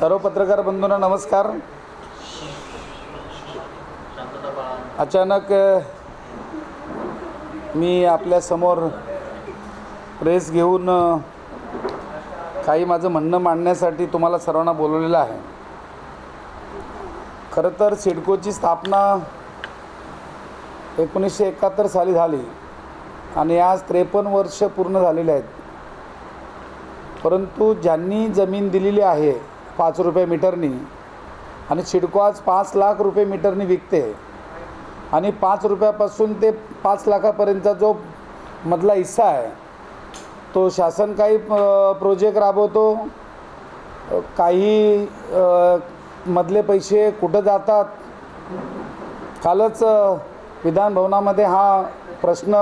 सर्व पत्रकार बंधूंना नमस्कार. अचानक मी आपल्यासमोर प्रेस घेऊन काही माझं म्हणणं मांडण्यासाठी तुम्हाला सर्वांना बोलवलेलं आहे. खरं तर सिडकोची स्थापना एकोणीसशे एकाहत्तर साली झाली आणि आज त्रेपन्न वर्ष पूर्ण झालेले आहेत. परंतु ज्यांनी जमीन दिलेली आहे पाच रुपये मीटरनी आणि सिडको आज पाच लाख रुपये मीटरनी विकते. आणि पाच रुपयापासून ते पाच लाखापर्यंतचा जो मधला हिस्सा आहे तो शासन काही प्रोजेक्ट राबवतो. काही मधले पैसे कुठं जातात? कालच विधानभवनामध्ये हा प्रश्न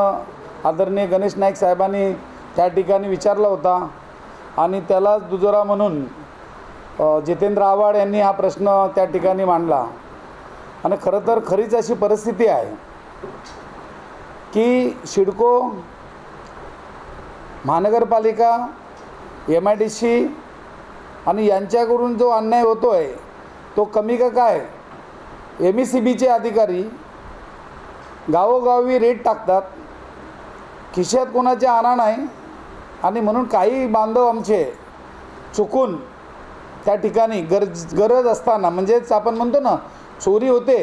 आदरणीय गणेश नाईक साहेबांनी त्या ठिकाणी विचारला होता. आणि त्यालाच दुजोरा म्हणून जितेंद्र आव्हाड यांनी हा प्रश्न त्या ठिकाणी मांडला. आणि खरं तर खरीच अशी परिस्थिती आहे की शिडको महानगरपालिका एम आय डी सी आणि यांच्याकडून जो अन्याय होतो आहे तो कमी का काय? एम ई सी बीचे अधिकारी गावोगावी रेट टाकतात. खिशात कोणाचे आणा नाही आणि म्हणून काही बांधव आमचे चुकून त्या ठिकाणी गरज गरज असताना म्हणजेच आपण म्हणतो ना चोरी होते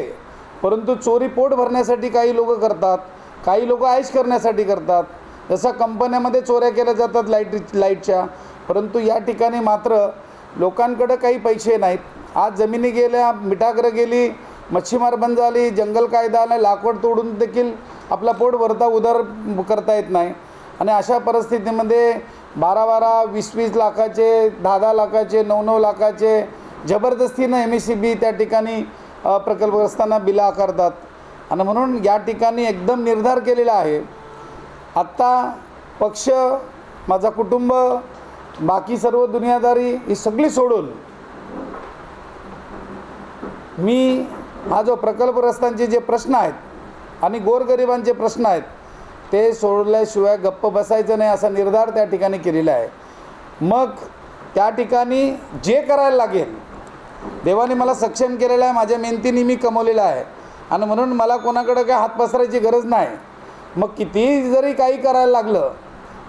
परंतु चोरी पोट भरण्यासाठी काही लोक करतात काही लोक आयश करण्यासाठी करतात. जसं कंपन्यामध्ये चोऱ्या केल्या जातात लाइट लाईटच्या परंतु या ठिकाणी मात्र लोकांकडं काही पैसे नाहीत. आज जमिनी गेल्या मिठागरं गेली मच्छीमार बंद झाली जंगल कायदा आला लाकूड तोडून देखील आपला पोट भरता उदार करता येत नाही. आणि अशा परिस्थितीमध्ये बारा बारा वीस वीस लाखाचे दहा दहा लाखाचे नऊ नऊ लाखाचे जबरदस्तीनं एम एस सी बी त्या ठिकाणी प्रकल्पग्रस्तांना बिलं आकारतात. आणि म्हणून या ठिकाणी एकदम निर्धार केलेला आहे. आत्ता पक्ष माझा कुटुंब बाकी सर्व दुनियादारी ही सगळी सोडून मी हा जो प्रकल्पग्रस्तांचे जे प्रश्न आहेत आणि गोरगरिबांचे प्रश्न आहेत ते सोडल्याशिवाय गप्प बसायचं नाही असा निर्धार त्या ठिकाणी केलेला आहे. मग त्या ठिकाणी जे करायला लागेल देवाने मला सक्षम केलेलं आहे माझ्या मेहनतीने मी कमवलेलं आहे. आणि म्हणून मला कोणाकडं काय हात पसरायची गरज नाही. मग कितीही जरी काही करायला लागलं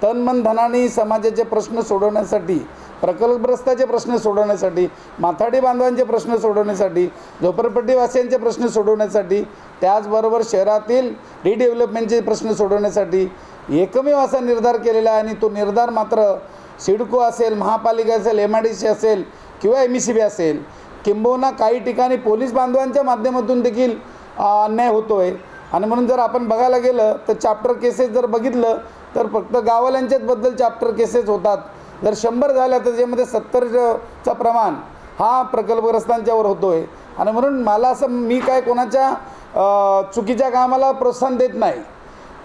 तन मन धनाने समाजाचे प्रश्न सोडवण्यासाठी प्रकल्पग्रस्ताचे प्रश्न सोडवण्यासाठी माथाडी बांधवांचे प्रश्न सोडवण्यासाठी झोपडपट्टीवासियांचे प्रश्न सोडवण्यासाठी त्याचबरोबर शहरातील रिडेव्हलपमेंटचे प्रश्न सोडवण्यासाठी एकमेव असा निर्धार केलेला आहे आणि तो निर्धार मात्र सिडको असेल महापालिका असेल एम आय डी सी असेल किंवा एम ई सी बी असेल किंबहुना काही ठिकाणी पोलीस बांधवांच्या माध्यमातून देखील अन्याय होतो आहे आणि म्हणून जर आपण बघायला गेलं तर चॅप्टर केसेस जर बघितलं तर फक्त गाववाल्यांच्याच बद्दल केसेस होतात. जर शंभर झाल्या तर त्याच्यामध्ये सत्तरचं प्रमाण हा प्रकल्पग्रस्तांच्यावर होतो आहे आणि म्हणून मला असं मी काय कोणाच्या चुकीच्या कामाला प्रोत्साहन देत नाही.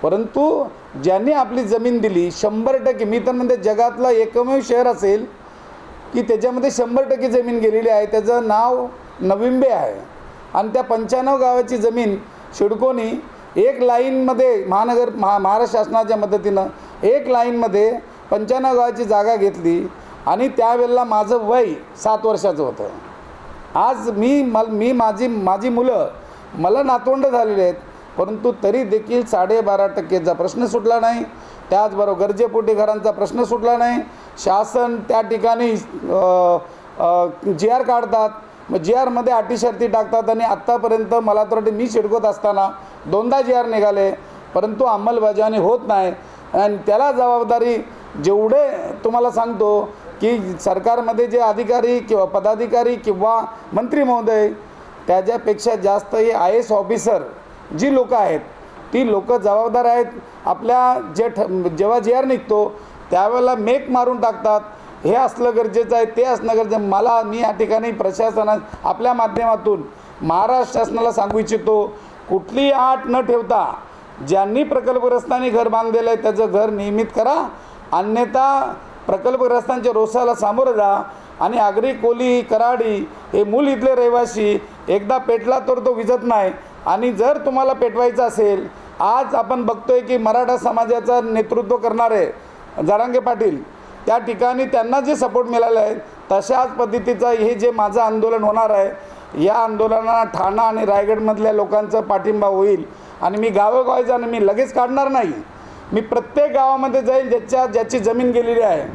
परंतु ज्यांनी आपली जमीन दिली शंभर टक्के मी तर म्हणते जगातला एकमेव शहर असेल की त्याच्यामध्ये शंभर टक्के जमीन गेलेली आहे त्याचं नाव नविंबे आहे. आणि त्या पंच्याण्णव गावाची जमीन शिडकोनी एक लाईनमध्ये महानगर महा महाराष्ट्र शासनाच्या मदतीनं एक लाईनमध्ये पंच्याण्णव गावाची जागा घेतली आणि त्यावेळेला माझं वय सात वर्षाचं होतं. आज मी मल मी माझी माझी मुलं मला नातवंड झालेले आहेत परंतु तरी देखील साडेबारा टक्केचा प्रश्न सुटला नाही. त्याचबरोबर गरजेपोटी घरांचा प्रश्न सुटला नाही. शासन त्या ठिकाणी जी आर काढतात. मग जी आरमध्ये अटी शर्ती टाकतात आणि आत्तापर्यंत मला तर वाटते मी शिडकत असताना दोनदा जी आर निघाले परंतु अंमलबजावणी होत नाही. आणि त्याला जबाबदारी जेवढे तुम्हाला सांगतो की सरकारमध्ये जे अधिकारी किंवा पदाधिकारी किंवा मंत्री महोदय त्याच्यापेक्षा जास्त हे आय एस ऑफिसर जी लोकं आहेत ती लोकं जबाबदार आहेत. आपल्या जे ठ जेव्हा जे आर निघतो त्यावेळेला मेक मारून टाकतात. हे असलं गरजेचं आहे ते असणं गरजेचं मला मी या ठिकाणी प्रशासना आपल्या माध्यमातून महाराष्ट्र शासनाला सांगू इच्छितो कुठलीही आट न ठेवता ज्यांनी प्रकल्पग्रस्तांनी घर बांधलेलं आहे त्याचं घर नियमित करा. अन्यथा प्रकल्पग्रस्तांच्या रोषाला सामोरं जा आणि आगरी कोली कराडी हे मूल इथले रहिवासी एकदा पेटला तर तो विजत नाही. आणि जर तुम्हाला पेटवायचं असेल आज आपण बघतोय की मराठा समाजाचं नेतृत्व करणारे जरांगे पाटील त्या ठिकाणी त्यांना जे सपोर्ट मिळाले आहे तशाच पद्धतीचं हे जे माझं आंदोलन होणार आहे या आंदोलनाला ठाणा आणि रायगडमधल्या लोकांचा पाठिंबा होईल. आणि मी गावोगावी जाणं मी लगेच काढणार नाही. मी प्रत्येक गावामध्ये जाईन ज्याच्या ज्याची जमीन गेलेली आहे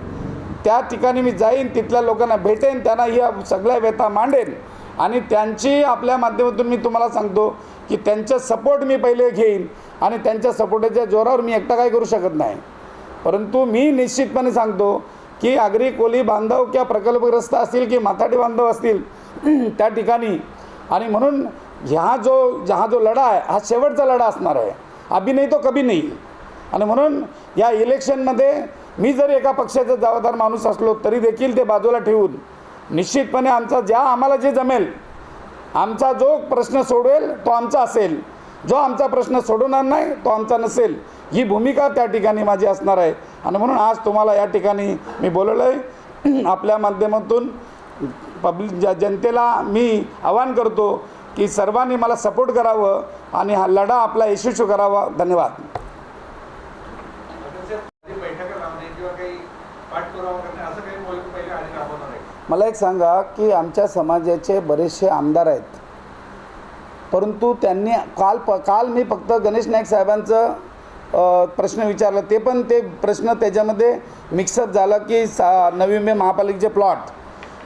त्या ठिकाणी मी जाईन तिथल्या लोकांना भेटेन त्यांना या सगळ्या व्यथा मांडेन. आणि त्यांची आपल्या माध्यमातून मी तुम्हाला सांगतो की त्यांचा सपोर्ट मी पहिले घेईन आणि त्यांच्या सपोर्टाच्या जोरावर मी एकटा काय करू शकत नाही. परंतु मी निश्चितपणे सांगतो की आगरी कोली बांधव किंवा प्रकल्पग्रस्त असतील की माथाडी बांधव असतील त्या ठिकाणी. आणि म्हणून ह्या जो हा जो लढा आहे हा शेवटचा लढा असणार आहे. अभिनय तो कभी नाही. आणि म्हणून या इलेक्शनमध्ये मी जर एका पक्षाचा जबाबदार माणूस असलो तरी देखील ते बाजूला ठेवून निश्चितपणे आमचा ज्या आम्हाला जे जमेल आमचा जो प्रश्न सोडवेल तो आमचा असेल. जो आमचा प्रश्न सोडवणार नाही तो आमचा नसेल. ही भूमिका त्या ठिकाणी माझी असणार आहे. आणि म्हणून आज तुम्हाला या ठिकाणी मी बोलवलं आहे आपल्या माध्यमातून पब्लिक ज जनतेला मी आवाहन करतो की सर्वांनी मला सपोर्ट करावं आणि हा लढा आपला यशस्वी करावा. धन्यवाद कधी बैठका लावणे किंवा काही पाठपुरावा करणे असं काही मोहीम पहिले आधी राबवणार आहे मला एक सांगा की आमच्या समाजाचे बरेचसे आमदार आहेत. परंतु त्यांनी काल प काल मी फक्त गणेश नाईक साहेबांचं प्रश्न विचारला. ते पण ते प्रश्न त्याच्यामध्ये मिक्सअप झालं की सा नवी मुंबई महापालिकेचे प्लॉट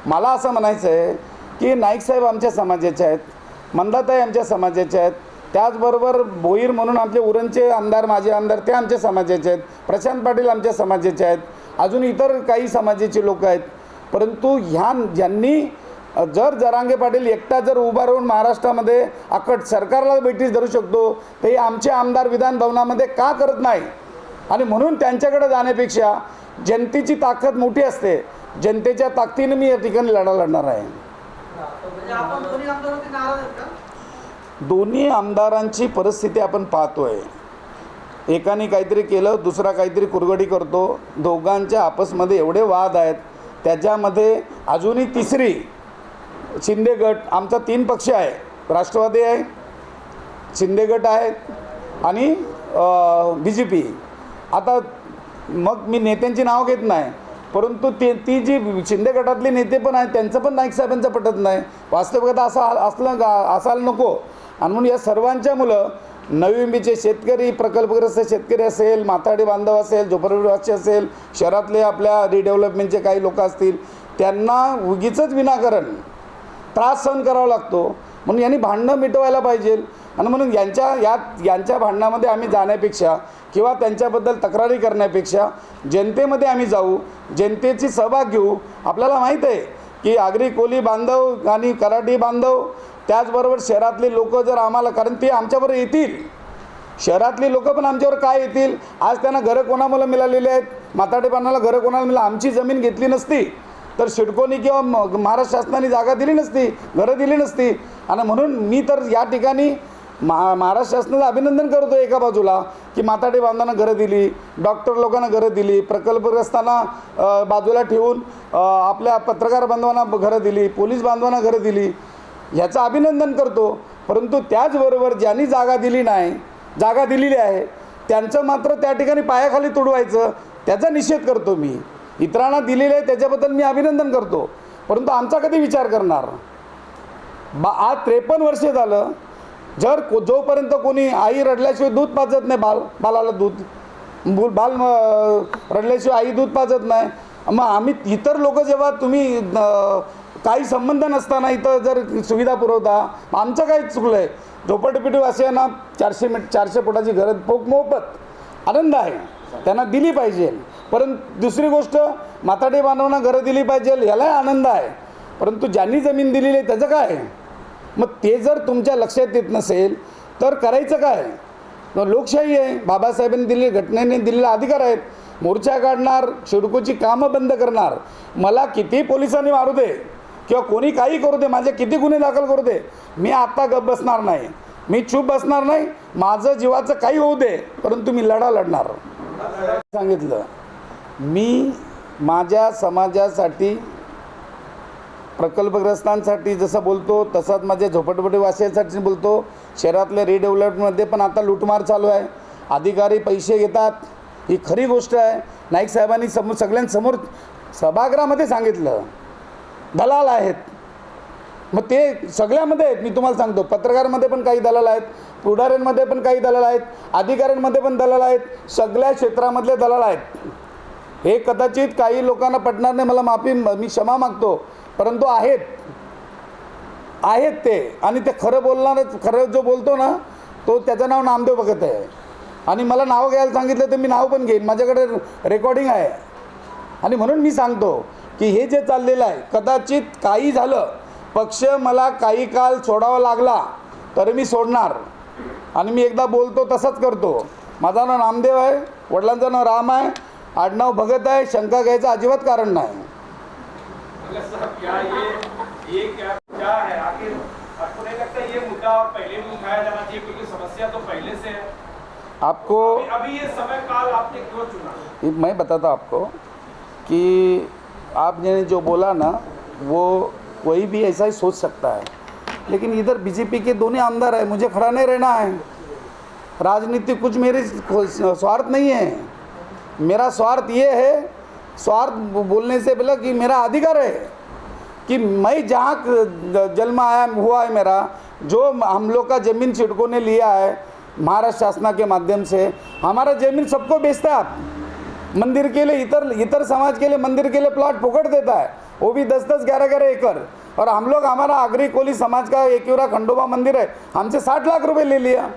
मला असं म्हणायचं आहे की नाईक साहेब आमच्या समाजाचे आहेत मंदाताई आमच्या समाजाचे आहेत त्याचबरोबर भोईर म्हणून आमचे उरणचे आमदार माझे आमदार ते आमच्या समाजाचे आहेत प्रशांत पाटील आमच्या समाजाचे आहेत अजून इतर काही समाजाचे लोक आहेत. परंतु ह्या ज्यांनी जर जरांगे पाटील एकटा जर उभा राहून महाराष्ट्रामध्ये अकट सरकारला बैठीस धरू शकतो हे आमचे आमदार विधान भवनामध्ये का करत नाही? आणि म्हणून त्यांच्याकडे जाण्यापेक्षा जनतेची ताकद मोठी असते. जनतेच्या ताकदीने मी या ठिकाणी लढा लढणार आहे. म्हणजे दोन्ही आमदारांची परिस्थिती आपण पाहतोय. एकाने काहीतरी केलं दुसरा काहीतरी कुरगडी करतो. दोघांच्या आपसमध्ये एवढे वाद आहेत. त्याच्यामध्ये अजूनही तिसरी शिंदे गट आमचा तीन पक्ष आहे. राष्ट्रवादी आहे शिंदे गट आहे आणि बी जे पी आता मग मी नेत्यांची नाव घेत नाही परंतु ते ती जी शिंदे गटातले नेते पण आहेत त्यांचं पण नाईक साहेबांचं पटत नाही. वास्तविकता असं असलं का असायला नको. आणि म्हणून या सर्वांच्या मुलं नवीबीचे शेतकरी प्रकल्पग्रस्त शेतकरी असेल माथाडी बांधव असेल झोपडपट्टीवासी असेल शहरातले आपल्या रिडेव्हलपमेंटचे काही लोक असतील त्यांना उगीच विनाकारण त्रास सहन करावा लागतो. म्हणून यांनी भांडणं मिटवायला पाहिजे. आणि म्हणून यांच्या या यांच्या भांडणामध्ये आम्ही जाण्यापेक्षा किंवा त्यांच्याबद्दल तक्रारी करण्यापेक्षा जनतेमध्ये आम्ही जाऊ जनतेची सहभाग घेऊ. आपल्याला माहीत आहे की आगरी कोली बांधव आणि कराटी बांधव त्याचबरोबर शहरातले लोक जर आम्हाला कारण ते आमच्याबरोबर येतील. शहरातली लोक पण आमच्यावर काय येतील? आज त्यांना घरं कोणामुळे मिळालेली आहेत? माताडेपानाला घरं कोणाला मिळालं? आमची जमीन घेतली नसती. तर सिडकोनी किंवा म- महाराष्ट्र शासनाने जागा दिली नसती घरं दिली नसती. आणि म्हणून मी तर या ठिकाणी महा महाराष्ट्र शासनाचं अभिनंदन करतो एका बाजूला की माताडे बांधवांना घरं दिली डॉक्टर लोकांना घरं दिली प्रकल्पग्रस्तांना बाजूला ठेवून आपल्या पत्रकार बांधवांना घरं दिली पोलीस बांधवांना घरं दिली. ह्याचं अभिनंदन करतो. परंतु त्याचबरोबर ज्यांनी जागा दिली नाही जागा दिलेली आहे त्यांचं मात्र त्या ठिकाणी पायाखाली तुडवायचं त्याचा निषेध करतो मी. इतरांना दिलेलं आहे त्याच्याबद्दल मी अभिनंदन करतो. परंतु आमचा कधी विचार करणार? बा आज त्रेपन्न वर्ष झालं. जर को जोपर्यंत कोणी आई रडल्याशिवाय दूध पाजत नाही बाल बालाला दूध बु बाल रडल्याशिवाय आई दूध पाजत नाही मग आम्ही इतर लोक जेव्हा तुम्ही काही संबंध नसताना इथं जर सुविधा पुरवता आमचं काय चुकलं आहे झोपडपट्टीवासियांना चारशे मिट चारशे फुटाची घरं पोक मोफत आनंद आहे. त्यांना दिली पाहिजे. परंतु दुसरी गोष्ट माताडे बांधवांना घरं दिली पाहिजे ह्यालाही आनंद आहे. परंतु ज्यांनी जमीन दिलेली आहे त्याचं काय? मग ते जर तुमच्या लक्षात येत नसेल तर करायचं काय? मग लोकशाही आहे. बाबासाहेबांनी दिलेली घटनेने दिलेला अधिकार आहेत मोर्चा काढणार शिडकोची कामं बंद करणार. मला किती पोलिसांनी मारू दे? किंवा कोणी काही करू दे माझे किती गुन्हे दाखल करू दे मी आत्ता गप बसणार नाही. मी चूप बसणार नाही माझं जीवाचं काही होऊ दे परंतु मी लढा लढणार. सांगितलं. मी माझ्या समाजासाठी प्रकल्पग्रस्तांसाठी जसं बोलतो तसाच माझ्या झोपटपटीवासियांसाठी बोलतो. शहरातल्या रिडेव्हलपमध्ये पण आता लूटमार चालू आहे. अधिकारी पैसे घेतात. ही खरी गोष्ट आहे. नाईक साहेबांनी समोर सगळ्यांसमोर सभागृहामध्ये सांगितलं. दलाल आहेत. मग ते सगळ्यामध्ये आहेत मी तुम्हाला सांगतो. पत्रकारांमध्ये पण काही दलाल आहेत पुढाऱ्यांमध्ये पण काही दलाल आहेत अधिकाऱ्यांमध्ये पण दलाल आहेत सगळ्या क्षेत्रामधले दलाल आहेत. हे कदाचित काही लोकांना पटणार नाही मला माफी मी क्षमा मागतो. परंतु आहेत. आहेत ते. आणि ते खरं बोलणार खरं जो बोलतो ना तो त्याचं नाव नामदेव भगत आहे. आणि मला नाव घ्यायला सांगितलं तर मी नाव पण घेईन. माझ्याकडे रेकॉर्डिंग आहे. आणि म्हणून मी सांगतो की हे जे चाललेलं आहे कदाचित काही झालं पक्ष मला काही काळ सोडावा लागला तर मी सोडणार. आणि मी एकदा बोलतो तसंच करतो. माझं नाव नामदेव आहे वडिलांचं नाव राम आहे आडनाव भगत आहे शंका घ्यायचं अजिबात कारण नाही. मतलब साहब क्या ये ये क्या क्या है आखिर आपको अभी, अभी ये समय काल आपने क्यों चुना? मैं बताता आपको कि आपने जो बोला ना, वो कोई भी ऐसा ही सोच सकता है। लेकिन इधर बीजेपी के दोनों आमदार है, मुझे खड़ा नहीं रहना है। राजनीति कुछ मेरे स्वार्थ नहीं है। मेरा स्वार्थ ये है, स्वार्थ बोलने से बोला कि मेरा अधिकार है कि मैं जहाँ जन्म आया, हुआ है मेरा, जो हम लोग का ज़मीन चिड़कों ने लिया है, महाराष्ट्र शासना के माध्यम से, हमारा ज़मीन सबको बेचता है मंदिर के लिए इतर इतर समाज के लिए मंदिर के लिए प्लॉट फुकट देता है वो भी दस दस ग्यारह ग्यारह एकड़ और हम लोग हमारा आगरी कोली समाज का एकयूरा खंडोबा मंदिर है. हमसे साठ लाख रुपए ले लिया.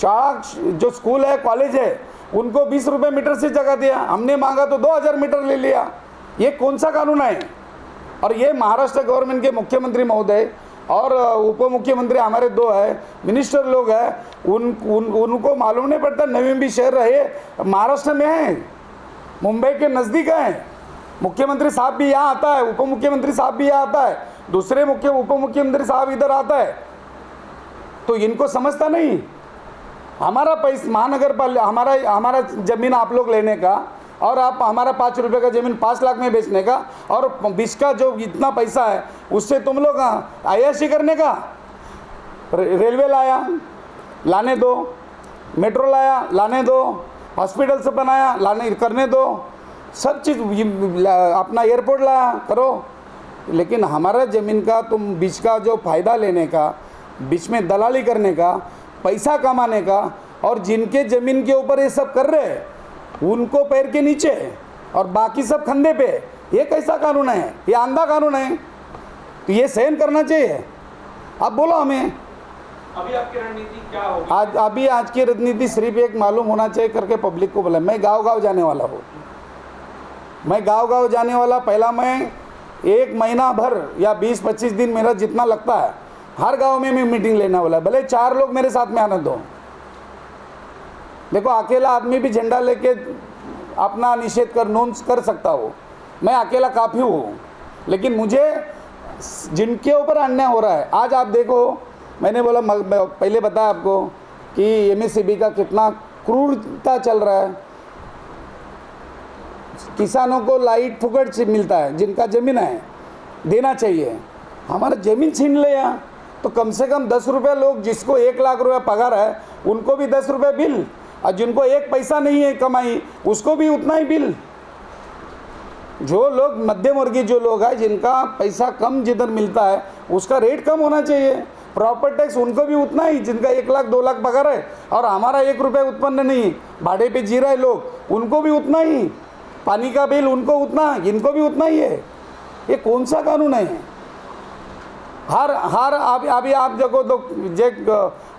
शाला जो स्कूल है कॉलेज है उनको बीस रुपये मीटर से जगह दिया. हमने मांगा तो दो हज़ार मीटर ले लिया. ये कौन सा कानून है? और ये महाराष्ट्र गवर्नमेंट के मुख्यमंत्री महोदय और उप मुख्यमंत्री हमारे दो है मिनिस्टर लोग हैं उन, उन उनको मालूम नहीं पड़ता नवी भी शहर रहे महाराष्ट्र में है मुंबई के नज़दीक हैं मुख्यमंत्री साहब भी यहाँ आता है उप मुख्यमंत्री साहब भी यहाँ आता है दूसरे मुख्य उप मुख्यमंत्री साहब इधर आता है तो इनको समझता नहीं। हमारा पैसा महानगर पालिका हमारा हमारा ज़मीन आप लोग लेने का और आप हमारा पाँच रुपये का ज़मीन पाँच लाख में बेचने का और बीस का जो इतना पैसा है, उससे तुम लोग अयाशी करने का? रेलवे लाया, लाने दो। मेट्रो लाया, लाने दो। हॉस्पिटल से बनाया, लाने, करने दो। सब चीज़ अपना एयरपोर्ट लाया, करो। लेकिन हमारा ज़मीन का, तुम बीच का जो फ़ायदा लेने का, बीच में दलाली करने का, पैसा कमाने का, और जिनके ज़मीन के ऊपर ये सब कर रहे हैं उनको पैर के नीचे और बाकी सब खंदे पे ये कैसा कानून है? ये आंधा कानून है। तो ये सहन करना चाहिए। अब बोलो हमें। अभी आपकी रणनीति क्या होगी? आज अभी आज की रणनीति सिर्फ़ एक मालूम होना चाहिए करके पब्लिक को बोला। मैं गाँव गाँव जाने वाला हूँ। मैं गाँव गाँव जाने वाला पहला मैं एक महीना भर या 20-25 दिन मेरा जितना लगता है हर गाँव में मैं मीटिंग लेने वाला। भले चार लोग मेरे साथ में आने दो देखो, अकेला आदमी भी झंडा लेके अपना निषेध कर नोन कर सकता हो। मैं अकेला काफ़ी हूँ, लेकिन मुझे जिनके ऊपर अन्याय हो रहा है, आज आप देखो, मैंने बोला पहले बताया आपको कि एमएससीबी का कितना क्रूरता चल रहा है। किसानों को लाइट फुकट से मिलता है, जिनका ज़मीन है, देना चाहिए। हमारा ज़मीन छीन लिया तो कम से कम दस रुपये लोग जिसको एक लाख रुपया पगार है, उनको भी दस रुपये बिल और जिनको एक पैसा नहीं है कमाई, उसको भी उतना ही बिल। जो लोग मध्यम वर्गीय जो लोग हैं, जिनका पैसा कम जिधर मिलता है, उसका रेट कम होना चाहिए। प्रॉपर टैक्स उनको भी उतना ही, जिनका एक लाख, दो लाख पगार है, और हमारा एक रुपये उत्पन्न नहीं भाड़े पे जी रहे लोग, उनको भी उतना ही। पानी का बिल उनको उतना इनको भी उतना ही है। ये कौन सा कानून है? हर हर, अभी अभी आप देखो तो जे,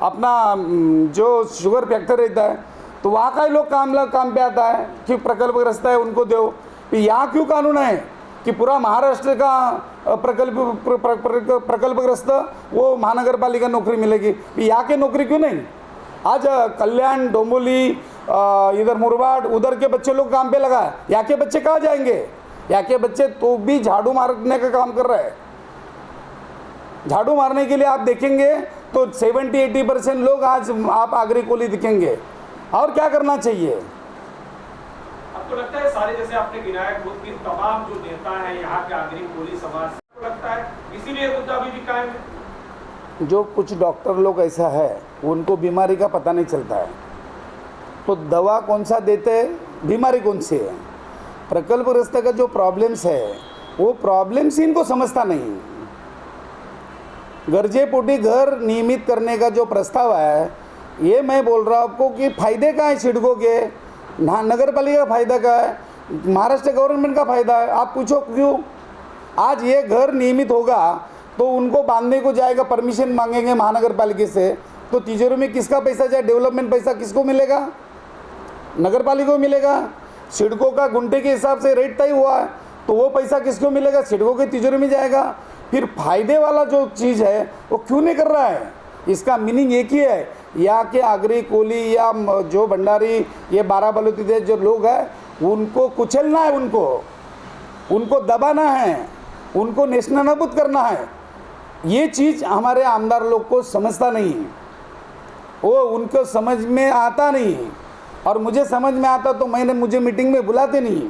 अपना, जो शुगर फैक्ट्री रहता है तो वहाँ का ही लोग काम काम पे आता है कि प्रकल्पग्रस्त है उनको दो। यहाँ क्यों कानून है? कि पूरा महाराष्ट्र का प्रकल्प प्र- प्र- प्र- प्रकल्पग्रस्त वो महानगर पालिका नौकरी मिलेगी। यहाँ के नौकरी क्यों नहीं? आज कल्याण डोंबोली इधर मुरबाड उधर के बच्चे लोग काम पे लगा है। यहाँ के बच्चे कहाँ जाएंगे? यहाँ के बच्चे तो भी झाड़ू मारने का काम कर रहे हैं। झाड़ू मारने के लिए आप देखेंगे तो 70 80 परसेंट लोग आज आप आगरी कोली दिखेंगे। और क्या करना चाहिए? आपको लगता है सारे जैसे आपने गिनाया खुद की तमाम जो नेता हैं यहाँ के आगरी कोली समाज आपको लगता है इसीलिए मुद्दा अभी भी कायम है? जो कुछ डॉक्टर लोग ऐसा है उनको बीमारी का पता नहीं चलता है। तो दवा कौन सा देते हैं? बीमारी कौन सी है? प्रकल्पग्रस्त का जो प्रॉब्लम्स है वो प्रॉब्लम्स इनको समझता नहीं। गरजेपोटी घर नियमित करने का जो प्रस्ताव आया है ये मैं बोल रहा हूँ आपको कि फ़ायदे का है सिडको के? नगर पालिका का फ़ायदा का है? महाराष्ट्र गवर्नमेंट का फ़ायदा है। आप पूछो क्यों? आज ये घर नियमित होगा तो उनको बांधने को जाएगा परमिशन मांगेंगे महानगर पालिका से। तो तिजोरी में किसका पैसा जाए? डेवलपमेंट पैसा किसको मिलेगा? नगर पालिका को मिलेगा। सिडको का गुंटे के हिसाब से रेट तय हुआ है तो वो पैसा किसको मिलेगा? सिडको के तिजोरी में जाएगा। फिर फ़ायदे वाला जो चीज़ है, वो क्यों नहीं कर रहा है? इसका मीनिंग एक ही है यहाँ के आगरी कोली या जो भंडारी ये बारह बलुती जो लोग हैं उनको कुचलना है उनको। उनको दबाना है उनको नेशननाबूद करना है। ये चीज़ हमारे आमदार लोग को समझता नहीं है। वो उनको समझ में आता नहीं है। और मुझे समझ में आता तो मैंने मुझे मीटिंग में बुलाते नहीं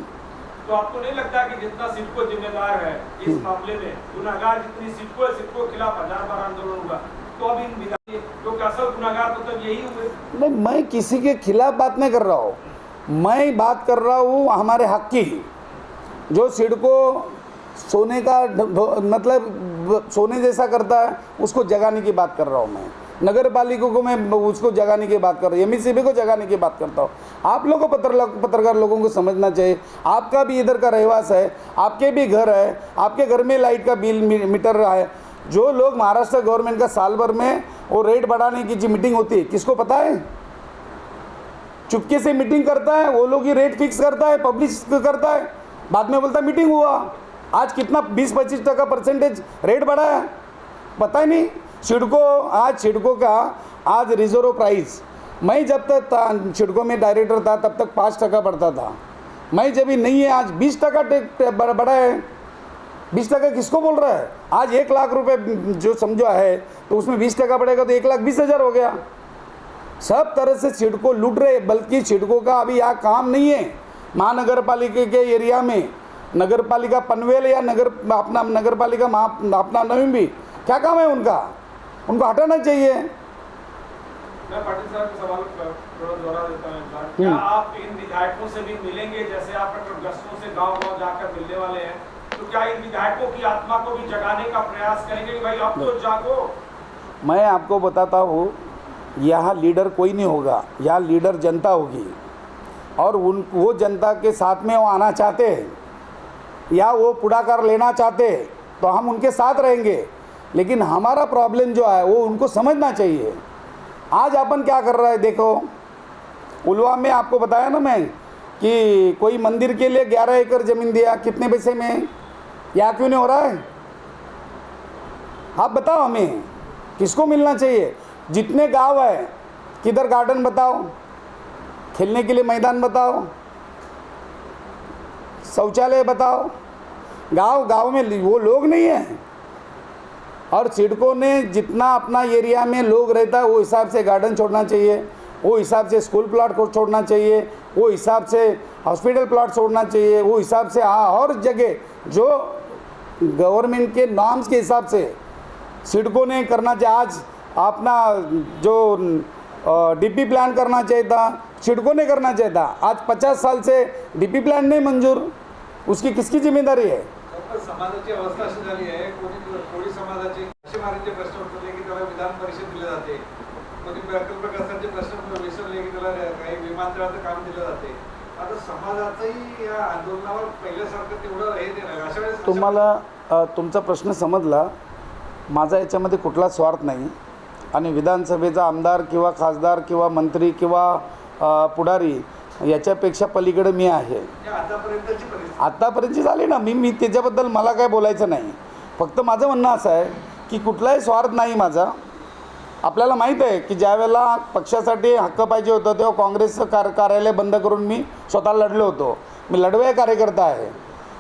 तो आपको नहीं लगता कि जितना सिडको जिम्मेदार है इस मामले में गुनागार जितनी सिडको है सिडको के खिलाफ हज़ार बार आंदोलन हुआ तो अब इन तो हुए? नहीं, मैं किसी के खिलाफ बात नहीं कर रहा हूँ। मैं बात कर रहा हूँ, हमारे हक की जो सिडको सोने का मतलब सोने जैसा करता है, उसको जगाने की बात कर रहा हूँ मैं। नगर पालिका को मैं उसको जगाने की बात कर रहा हूँ, एम को जगाने की बात करता हूँ। आप लोगों को पत्र पत्रकार लोगों को समझना चाहिए। आपका भी इधर का रहवास है, आपके भी घर है, आपके घर में लाइट का बिल मीटर रहा है। जो लोग महाराष्ट्र गवर्नमेंट का साल भर में वो रेट बढ़ाने की जो मीटिंग होती है, किसको पता है? चुपके से मीटिंग करता है, वो लोग ही रेट फिक्स करता है पब्लिश करता है। बाद में बोलता मीटिंग हुआ। आज कितना बीस पच्चीस टका परसेंटेज रेट बढ़ा है? पता ही नहीं। सिडको आज सिडको का, आज रिज़र्व प्राइस मैं जब तक था सिडको में डायरेक्टर था, तब तक पाँच टका बढ़ता था। मैं जब ही नहीं है, आज बीस टका बढ़ा है। बीस टका किसको बोल रहा है? आज एक लाख रुपए जो समझो है तो उसमें बीस टका पड़ेगा तो एक लाख बीस हज़ार हो गया। सब तरह से छिड़को लूट रहे बल्कि सिडको का अभी यहाँ काम नहीं है। महानगर पालिका के एरिया में नगर पालिका पनवेल या नगर अपना नगर पालिका महा अपना नवीन भी क्या काम है उनका? उनको हटाना चाहिए। मैं पाटिल साहब के सवाल थोड़ा दोहरा देता हूँ क्या आप इन विधायकों से भी मिलेंगे? जैसे आप से गाँव गाँव जाकर मिलने वाले हैं। तो क्या इन विधायकों की आत्मा को भी जगाने का प्रयास करेंगे कि भाई अब तो जागो? मैं आपको बताता हूँ यहाँ लीडर कोई नहीं होगा यहाँ लीडर जनता होगी। और उन वो जनता के साथ में वो आना चाहते हैं या वो पुढ़ाकार लेना चाहते हैं तो हम उनके साथ रहेंगे। लेकिन हमारा प्रॉब्लम जो है वो उनको समझना चाहिए। आज अपन क्या कर रहा है देखो उलवा में आपको बताया ना मैं कि कोई मंदिर के लिए ग्यारह एकड़ ज़मीन दिया कितने पैसे में? या क्यों नहीं हो रहा है? आप बताओ हमें, किसको मिलना चाहिए? जितने गाँव है, किधर गार्डन बताओ? खेलने के लिए मैदान बताओ? शौचालय बताओ? गाँव गाँव में वो लोग नहीं है। और सिडको ने जितना अपना एरिया में लोग रहता है, वो हिसाब से गार्डन छोड़ना चाहिए, वो हिसाब से स्कूल प्लाट को छोड़ना चाहिए, वो हिसाब से हॉस्पिटल प्लाट छोड़ना चाहिए, वो हिसाब से हाँ और जगह जो गवर्नमेंट के नॉर्म्स के हिसाब से सिडको ने करना चाहिए। आज अपना जो डीपी प्लान करना चाहिए था सिडको ने करना चाहिए था। आज पचास साल से डीपी प्लान नहीं मंजूर। उसकी किसकी जिम्मेदारी है? समाजाची अवस्था अशी झाली आहे कोणी कोळी समाजाचे प्रश्न उठवले की त्याला विधान परिषद दिले जाते? कोणी प्रश्न विसरले की त्याला काही विमानतळाचं काम दिलं जाते? तुम्हाला तुमचा प्रश्न समजला. माझा याच्यामध्ये कुठला स्वार्थ नाही. आणि विधानसभेचा आमदार किंवा खासदार किंवा मंत्री किंवा पुढारी याच्यापेक्षा पलीकडे मी आहे. आत्तापर्यंतची झाली ना. मी मी त्याच्याबद्दल मला काय बोलायचं नाही. फक्त माझं म्हणणं असं आहे की कुठलाही स्वार्थ नाही माझा. आपल्याला माहीत आहे की ज्यावेळेला पक्षासाठी हक्क पाहिजे होतं तेव्हा काँग्रेसचं कार कार्यालय बंद करून मी स्वतः लढलो होतो. मी लढवया कार्यकर्ता आहे.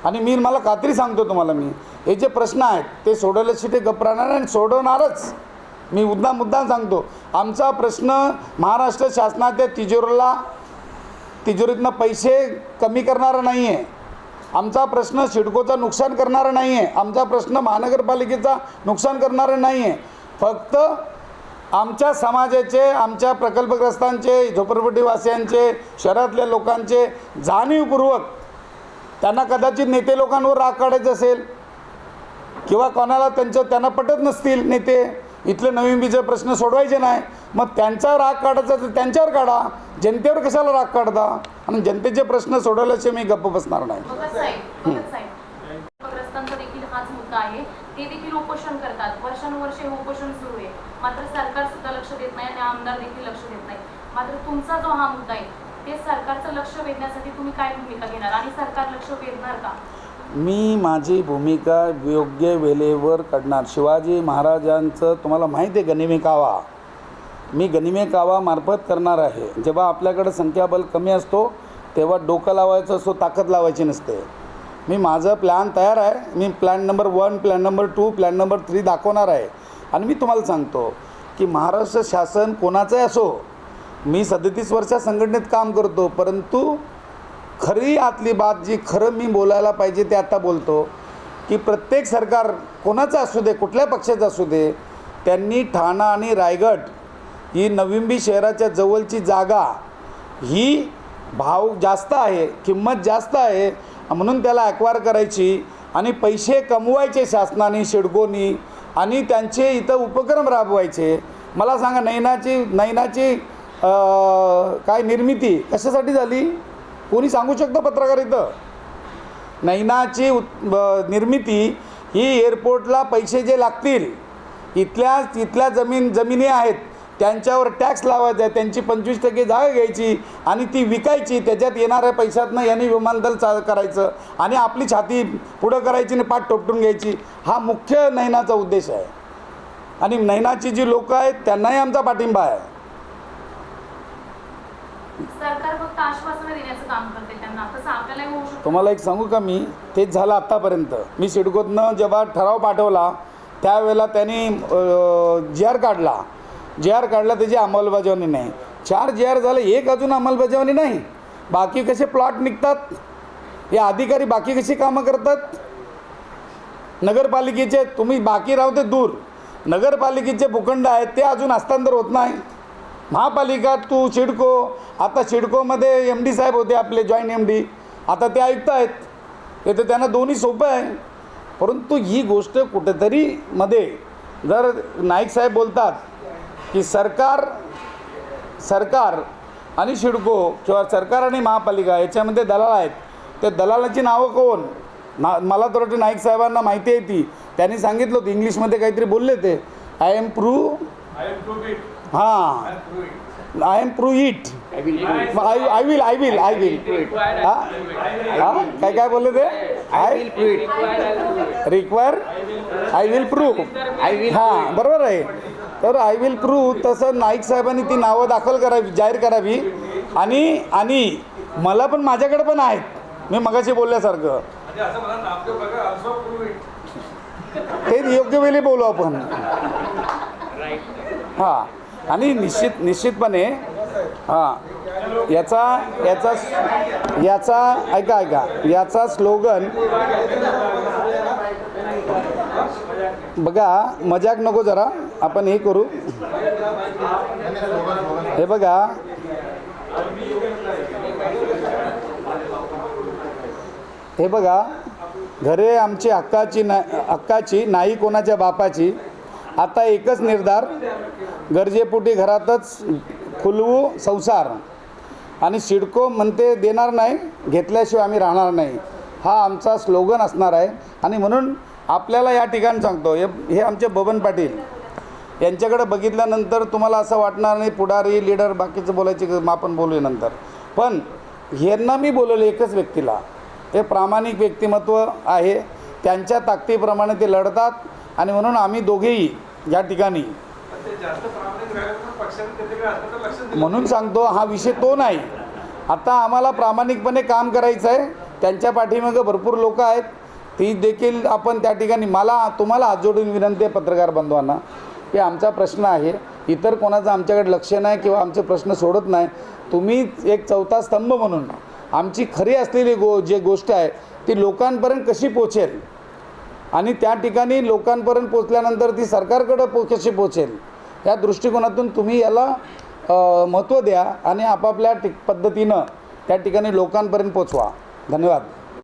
आणि मी मला खात्री सांगतो तुम्हाला मी. हे जे प्रश्न आहेत ते सोडवल्याशी ते गप्प राहणार आणि सोडवणारच. मी मुद्दा मुद्दा सांगतो. आमचा प्रश्न महाराष्ट्र शासनाच्या तिजोरीला तिजोरीतनं पैसे कमी करणारा नाही आहे आमचा प्रश्न सिडकोचं नुकसान करणारा नाही आहे आमचा प्रश्न महानगरपालिकेचा नुकसान करणारा नाही आहे फक्त आमच्या समाजाचे आमच्या प्रकल्पग्रस्तांचे झोपडपट्टीवासियांचे शहरातल्या लोकांचे जाणीवपूर्वक त्यांना कदाचित नेते लोकांवर राग काढायचा असेल किंवा कोणाला त्यांचं त्यांना पटत नसतील नेते इथले नवीन बीचे प्रश्न सोडवायचे नाही मग त्यांचा राग काढायचा तर त्यांच्यावर काढा. जनतेवर कशाला राग काढता? आणि जनतेचे प्रश्न सोडवल्याशिवाय मी गप्प बसणार नाही भगत साहेब भगत साहेब पूरग्रस्तांचा देखील हाच मुद्दा आहे ते देखील उपोषण करतात. वर्षानुवर्षे हे उपोषण सुरू आहे. मात्र सरकार सुद्धा लक्ष देत नाही आणि आमदार देखील लक्ष देत नाही. मात्र तुमचा जो हा मुद्दा आहे ते सरकारचं लक्ष वेधण्यासाठी तुम्ही काय भूमिका घेणार? आणि सरकार लक्ष वेधणार का? मी माझी भूमिका योग्य वेळेवर काढणार. शिवाजी महाराजांचं तुम्हाला माहिती आहे गनिमे कावा. मी गनिमे कावामार्फत करणार आहे. जेव्हा आपल्याकडे संख्याबल कमी असतो तेव्हा डोकं लावायचं असतो ताकद लावायची नसते. मी माझं प्लॅन तयार आहे. मी plan number one plan number two plan number three दाखवणार आहे. आणि मी तुम्हाला सांगतो की महाराष्ट्र शासन कोणाचंही असो मी सदतीस वर्षा संघटनेत काम करतो परंतु खरी आतली बात जी खरं मी बोलायला पाहिजे ते आता बोलतो की प्रत्येक सरकार कोणाचं असू दे कुठल्या पक्षाचं असू दे त्यांनी ठाणा आणि रायगड ही नविंबी शहराच्या जवळची जागा ही भाव जास्त आहे किंमत जास्त आहे म्हणून त्याला ॲक्वायर करायची आणि पैसे कमवायचे शासनाने शिडकोनी आणि त्यांचे इथं उपक्रम राबवायचे. मला सांगा नैनाची नैनाची काय निर्मिती कशासाठी झाली? कोणी सांगू शकतं पत्रकार इथं? नैनाची उत ब- निर्मिती ही एअरपोर्टला पैसे जे लागतील इथल्या इथल्या जमीन जमिनी आहेत त्यांच्यावर टॅक्स लावायचा आहे त्यांची पंचवीस टक्के जागा घ्यायची आणि ती विकायची त्याच्यात येणाऱ्या पैशातनं यांनी विमानतळ चा करायचं आणि आपली छाती पुढं करायची आणि पाठ टोपटून घ्यायची हा मुख्य नैनाचा उद्देश आहे. आणि नैनाची जी लोकं आहेत त्यांनाही आमचा पाठिंबा आहे. तुम्हाला एक सांगू का मी? तेच झालं आत्तापर्यंत मी सिडकोतनं जेव्हा ठराव पाठवला त्यावेळेला त्यांनी जी आर काढला. जे आर काढला त्याची अंमलबजावणी नाही. चार जे आर झालं एक अजून अंमलबजावणी नाही. बाकी कसे प्लॉट निघतात? हे अधिकारी बाकी कशी कामं करतात? नगरपालिकेचे तुम्ही बाकी राहू ते दूर. नगरपालिकेचे भूखंड आहेत ते अजून हस्तांतर होत नाही. महापालिका तू सिडको आता सिडकोमध्ये एम डी साहेब होते आपले जॉईंट एम डी आता ते आयुक्त आहेत. ते तर त्यांना दोन्ही सोपं आहे. परंतु ही गोष्ट कुठेतरी मध्ये जर नाईक साहेब बोलतात की सरकार सरकार आणि शिडको किंवा सरकार आणि महापालिका याच्यामध्ये दलाल आहेत. ते दलालाची नावं कोण? ना मला तर वाटतं नाईक साहेबांना माहिती आहे ती. त्यांनी सांगितलं होतं इंग्लिशमध्ये काहीतरी बोलले ते. आय एम प्रू इट हां. I am prove it I I will I will I will हां? हां? काय काय बोलले ते? I require I will prove I will हां बरोबर आहे. तर आय विल प्रूव्ह तसं नाईक साहेबांनी ती नावं दाखल करावी जाहीर करावी. आणि आणि मला पण माझ्याकडे पण आहेत. मी मगाशी बोलल्यासारखं. म्हणजे ते योग्य वेळी बोलू आपण. हां. आणि निश्चित निश्चितपणे हां. याचा याचा याचा ऐका ऐका. याचा स्लोगन बघा मजाक नको जरा. आपण हे करू. हे बघा. हे बघा. घरे आमची हक्काची ना हक्काची नाही कोणाच्या बापाची. आता एकच निर्धार. गरजेपोटी घरातच खुलवू संसार. आणि सिडको म्हणते देणार नाही घेतल्याशिवाय आम्ही राहणार नाही. हा आमचा स्लोगन असणार आहे. आणि म्हणून आपल्याला या ठिकाणी सांगतो हे हे आमचे बबन पाटील. यांच्याकडे बघितल्यानंतर तुम्हाला असं वाटणार नाही पुढारी लीडर बाकीचं बोलायची मग आपण बोलूया नंतर. पण यांना मी बोलवलं एकच व्यक्तीला. ते प्रामाणिक व्यक्तिमत्व आहे. त्यांच्या ताकदीप्रमाणे ते लढतात आणि म्हणून आम्ही दोघेही या ठिकाणी. म्हणून सांगतो हा विषय तो नाही. आता आम्हाला प्रामाणिकपणे काम करायचं आहे त्यांच्या पाठीमागं भरपूर लोक आहेत. ती देखील आपण त्या ठिकाणी मला तुम्हाला हात जोडून विनंती आहे पत्रकार बांधवांना की आमचा प्रश्न आहे इतर कोणाचं आमच्याकडे लक्ष नाही किंवा आमचे प्रश्न सोडत नाही तुम्ही एक चौथा स्तंभ म्हणून आमची खरी असलेली गो जे गोष्ट आहे ती लोकांपर्यंत कशी पोचेल आणि त्या ठिकाणी लोकांपर्यंत पोचल्यानंतर ती सरकारकडं पो कशी पोचेल या दृष्टिकोनातून तुम्ही याला महत्त्व द्या आणि आपापल्या टिक पद्धतीनं त्या ठिकाणी लोकांपर्यंत पोचवा धन्यवाद.